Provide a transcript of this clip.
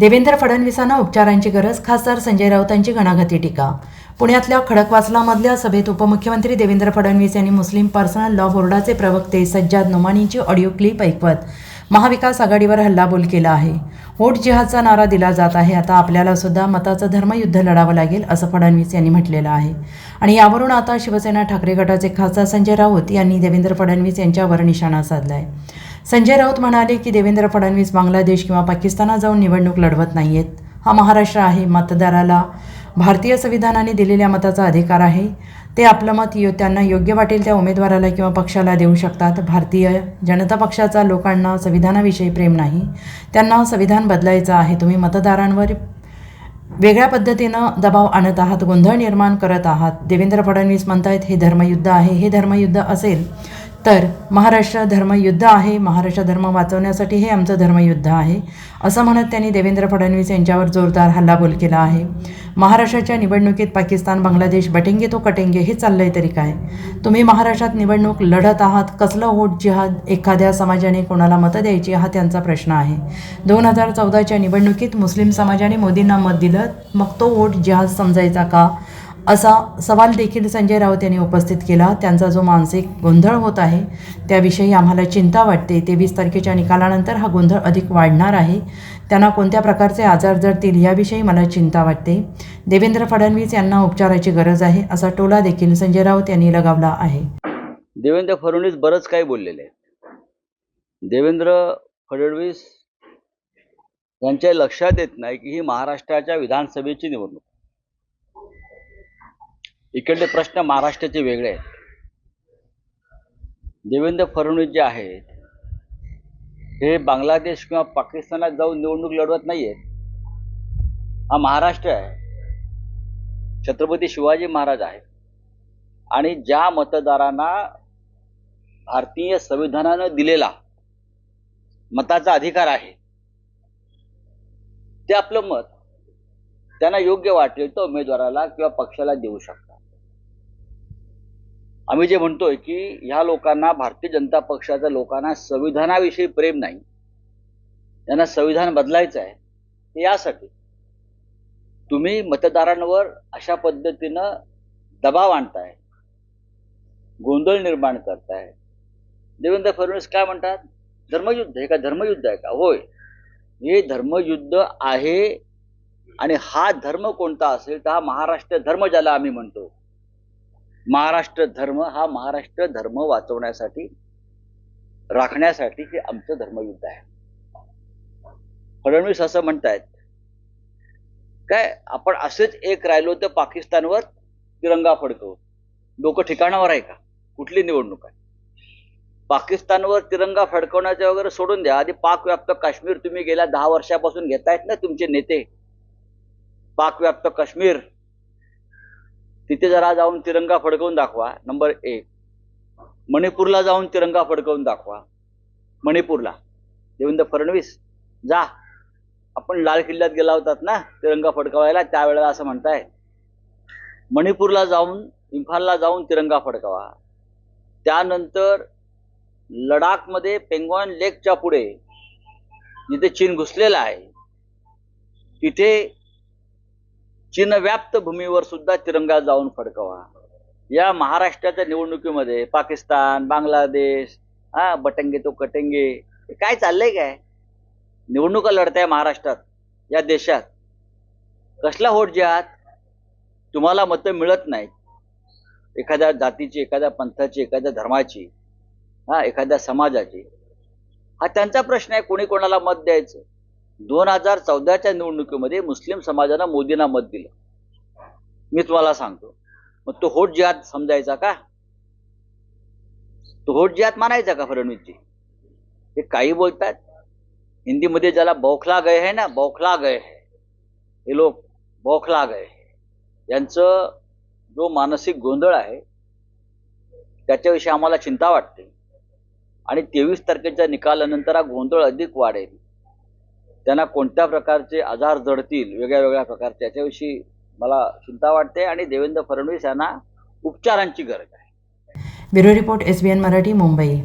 देवेंद्र फडणवीसांना उपचारांची गरज खासदार संजय राऊतांची घणाघाती टीका. पुण्यातल्या खडकवासलामधल्या सभेत उपमुख्यमंत्री देवेंद्र फडणवीस यांनी मुस्लिम पर्सनल लॉ बोर्डाचे प्रवक्ते सज्जाद नोमानीची ऑडिओ क्लिप ऐकवत महाविकास आघाडीवर हल्लाबोल केला आहे. वोट जिहादचा नारा दिला जात आहे. आता आपल्याला सुद्धा मताचं धर्मयुद्ध लढावं लागेल असं फडणवीस यांनी म्हटलेलं आहे. आणि यावरून आता शिवसेना ठाकरे गटाचे खासदार संजय राऊत यांनी देवेंद्र फडणवीस यांच्यावर निशाणा साधला आहे संजय राऊत म्हणाले की देवेंद्र फडणवीस बांगलादेश किंवा पाकिस्तानात जाऊन निवडणूक लढवत नाही आहेत हा महाराष्ट्र आहे मतदाराला भारतीय संविधानाने दिलेल्या मताचा अधिकार आहे. ते आपलं मत यो त्यांना योग्य वाटेल त्या उमेदवाराला किंवा पक्षाला देऊ शकतात. भारतीय जनता पक्षाचा लोकांना संविधानाविषयी प्रेम नाही. त्यांना संविधान बदलायचं आहे. तुम्ही मतदारांवर वेगळ्या पद्धतीनं दबाव आणत आहात गोंधळ निर्माण करत आहात. देवेंद्र फडणवीस म्हणतायत हे धर्मयुद्ध आहे. हे धर्मयुद्ध असेल तर महाराष्ट्र धर्मयुद्ध आहे महाराष्ट्र धर्म वाचवण्यासाठी हे आमचं धर्मयुद्ध आहे असं म्हणत त्यांनी देवेंद्र फडणवीस यांच्यावर जोरदार हल्लाबोल केला आहे. महाराष्ट्राच्या निवडणुकीत पाकिस्तान बांगलादेश बटेंगे तो कटेंगे हे चाललंय तरी काय? तुम्ही महाराष्ट्रात निवडणूक लढत आहात कसलं वोट जिहाद एखाद्या समाजाने कोणाला मतं द्यायची हा त्यांचा प्रश्न आहे. दोन हजार चौदाच्या निवडणुकीत मुस्लिम समाजाने मोदींना मत दिलं मग तो वोट जिहाद समजायचा का? असा सवाल देखील संजय राऊत यांनी उपस्थित केला. त्यांचा जो मानसिक गोंधळ होत आहे त्याविषयी आम्हाला चिंता वाटते. तेवीस तारखेच्या निकालानंतर हा गोंधळ अधिक वाढणार आहे. त्यांना कोणत्या प्रकारचे आजार जडतील याविषयी मला चिंता वाटते. देवेंद्र फडणवीस यांना उपचाराची गरज आहे असा टोला देखील संजय राऊत यांनी लगावला आहे. देवेंद्र फडणवीस बरंच काही बोललेले देवेंद्र फडणवीस यांच्या लक्षात येत नाही की ही महाराष्ट्राच्या विधानसभेची निवडणूक इकडले प्रश्न महाराष्ट्राचे वेगळे आहेत. देवेंद्र फडणवीस जे आहेत हे बांगलादेश किंवा पाकिस्तानात जाऊन निवडणूक लढवत नाही आहेत हा महाराष्ट्र आहे. छत्रपती शिवाजी महाराज आहे आणि ज्या मतदारांना भारतीय संविधानानं दिलेला मताचा अधिकार आहे ते आपलं मत त्यांना योग्य वाटेल तो उमेदवाराला किंवा पक्षाला देऊ शकतात. आम्ही जे म्हणतोय की ह्या लोकांना भारतीय जनता पक्षाच्या लोकांना संविधानाविषयी प्रेम नाही. त्यांना संविधान बदलायचं आहे ते यासाठी तुम्ही मतदारांवर अशा पद्धतीनं दबाव आणताय. गोंधळ निर्माण करताय. देवेंद्र फडणवीस काय म्हणतात? धर्मयुद्ध हे का धर्मयुद्ध आहे का? होय. हे धर्मयुद्ध आहे आणि हा धर्म कोणता असेल तर हा महाराष्ट्र धर्म ज्याला आम्ही म्हणतो. महाराष्ट्र धर्म हा महाराष्ट्र धर्म वाचवण्यासाठी राखण्यासाठी हे आमचं धर्मयुद्ध आहे. फडणवीस असं म्हणतायत काय आपण असेच एक राहिलो तर पाकिस्तानवर तिरंगा फडकवू? लोक ठिकाणावर आहे का? कुठली निवडणूक आहे? पाकिस्तानवर तिरंगा फडकवण्याचे वगैरे सोडून द्या. आधी पाकव्याप्त काश्मीर तुम्ही गेल्या दहा वर्षापासून घेतायत ना तुमचे नेते. पाकव्याप्त काश्मीर तिथे जरा जाऊन तिरंगा फडकवून दाखवा. नंबर एक. मणिपूरला जाऊन तिरंगा फडकवून दाखवा. मणिपूरला. देवेंद्र फडणवीस जा. आपण लाल किल्ल्यात गेला होतात ना तिरंगा फडकवायला त्यावेळेला असं म्हणताय. मणिपूरला जाऊन इम्फालला जाऊन तिरंगा फडकावा. त्यानंतर लडाखमध्ये पेंगॉन लेकच्या पुढे जिथे चीन घुसलेला आहे तिथे चीन व्याप्त भूमीवर सुद्धा तिरंगा जाऊन फडकावा. या महाराष्ट्राच्या निवडणुकीमध्ये पाकिस्तान बांगलादेश हा बटंगे तो कटंगे हे काय चाललंय काय? निवडणुका लढताय महाराष्ट्रात या देशात. कसला होट ज्यात तुम्हाला मतं मिळत नाहीत. एखाद्या जातीची एखाद्या पंथाची एखाद्या धर्माची हा एखाद्या समाजाची. हा त्यांचा प्रश्न आहे कोणी कोणाला मत द्यायचं? दोन हजार चौदाच्या निवडणुकीमध्ये मुस्लिम समाजानं मोदींना मत दिलं. मी तुम्हाला सांगतो. मग तो होट जिहाद समजायचा का? तो होट जिहाद मानायचा का फडणवीसची हे काही बोलतात. हिंदीमध्ये ज्याला बौखला गए है ना बौखला गय है. हे लोक बौखला गए यांचं जो मानसिक गोंधळ आहे त्याच्याविषयी आम्हाला चिंता वाटते. आणि तेवीस तारखेच्या निकालानंतर हा गोंधळ अधिक वाढेल. त्यांना कोणत्या प्रकारचे आजार जडतील वेगळ्या वेगळ्या प्रकारचे याच्याविषयी मला चिंता वाटते आणि देवेंद्र फडणवीस यांना उपचारांची गरज आहे. Bureau report S B N Marathi Mumbai.